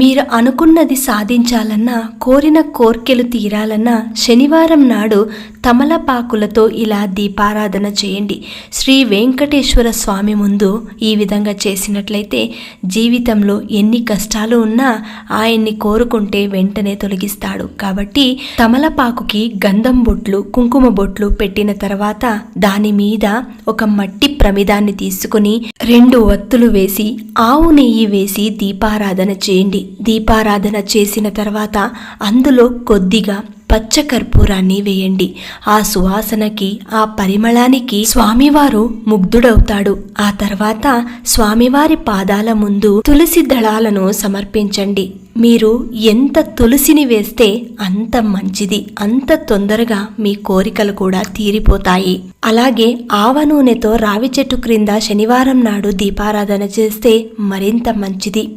మీరు అనుకున్నది సాధించాలన్నా కోరిన కోర్కెలు తీరాలన్నా శనివారం నాడు తమలపాకులతో ఇలా దీపారాధన చేయండి. శ్రీ వెంకటేశ్వర స్వామి ముందు ఈ విధంగా చేసినట్లయితే జీవితంలో ఎన్ని కష్టాలు ఉన్నా ఆయన్ని కోరుకుంటే వెంటనే తొలగిస్తాడు. కాబట్టి తమలపాకుకి గంధం బొట్లు కుంకుమ బొట్లు పెట్టిన తర్వాత దాని మీద ఒక మట్టి ప్రమిదాన్ని తీసుకుని రెండు ఒత్తులు వేసి ఆవు నెయ్యి వేసి దీపారాధన చేయండి. దీపారాధన చేసిన తర్వాత అందులో కొద్దిగా పచ్చ కర్పూరాన్ని వేయండి. ఆ సువాసనకి ఆ పరిమళానికి స్వామివారు ముగ్ధుడవుతాడు. ఆ తర్వాత స్వామివారి పాదాల ముందు తులసి దళాలను సమర్పించండి. మీరు ఎంత తులసిని వేస్తే అంత మంచిది. అంత తొందరగా మీ కోరికలు కూడా తీరిపోతాయి. అలాగే ఆవ నూనెతో రావి చెట్టు క్రింద శనివారం నాడు దీపారాధన చేస్తే మరింత మంచిది.